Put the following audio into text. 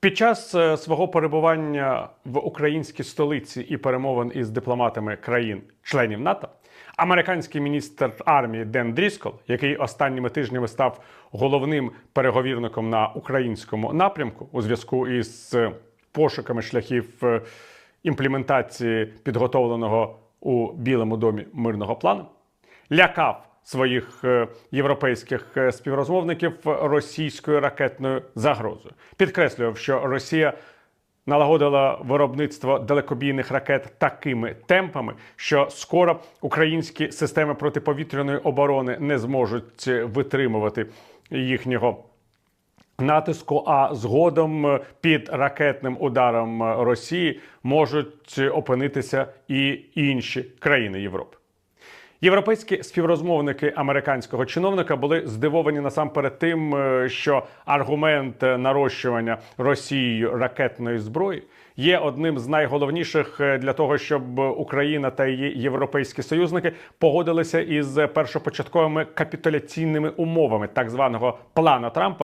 Під час е, свого перебування в українській столиці і перемовин із дипломатами країн-членів НАТО, американський міністр армії Ден Дріскол, який останніми тижнями став головним переговірником на українському напрямку у зв'язку із е, пошуками шляхів е, імплементації підготовленого у Білому домі мирного плану, лякав своїх е, європейських е, співрозмовників російською ракетною загрозою. Підкреслював, що Росія налагодила виробництво далекобійних ракет такими темпами, що скоро українські системи протиповітряної оборони не зможуть витримувати їхнього натиску, а згодом е, під ракетним ударом Росії можуть опинитися і інші країни Європи. Європейські співрозмовники американського чиновника були здивовані насамперед тим, е, що аргумент нарощування Росією ракетної зброї є одним з найголовніших е, для того, щоб Україна та її європейські союзники погодилися із першопочатковими капітуляційними умовами так званого плана Трампа.